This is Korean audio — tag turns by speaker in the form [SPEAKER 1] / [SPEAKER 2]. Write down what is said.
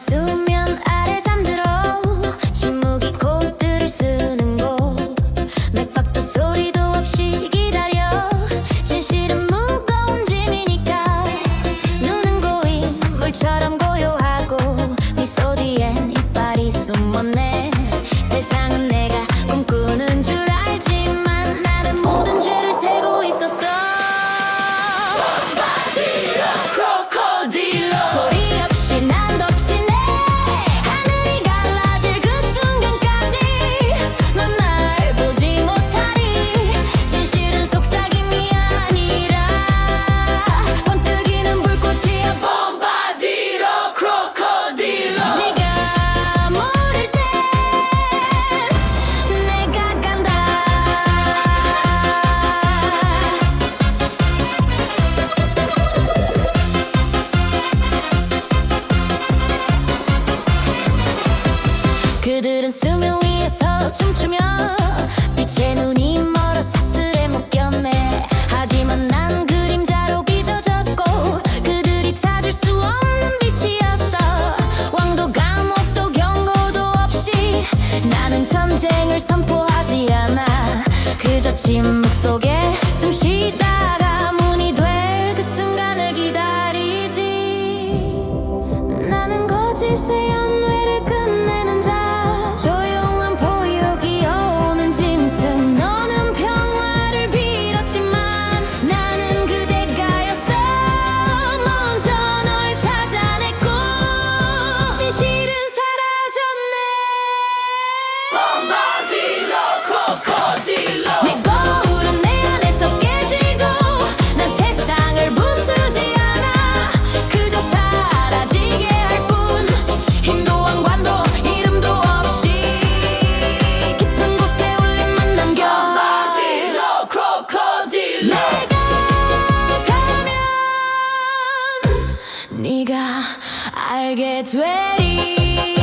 [SPEAKER 1] 수면 아래 잠들어. 침묵이 코드를 쓰는 곳. 맥박도 소리도 없이 기다려. 진실은 무거운 짐이니, 눈은 고인 물처럼 고요하고 미소 뒤엔 이빨이 숨었네. 세상은 내가 꿈꾸는 줄 알지만 나는 모든 죄 수면 위에서 춤추며 빛의 눈이 멀어 사슬에 묶였네. 하지만 난 그림자로 빚어졌고 그들이 찾을 수 없는 빛이었어. 왕도 감옥도 경고도 없이 나는 전쟁을 선포하지 않아. 그저 침묵 속에 숨 쉬다가 문이 될 그 순간을 기다리지. 나는 거짓의 I get ready.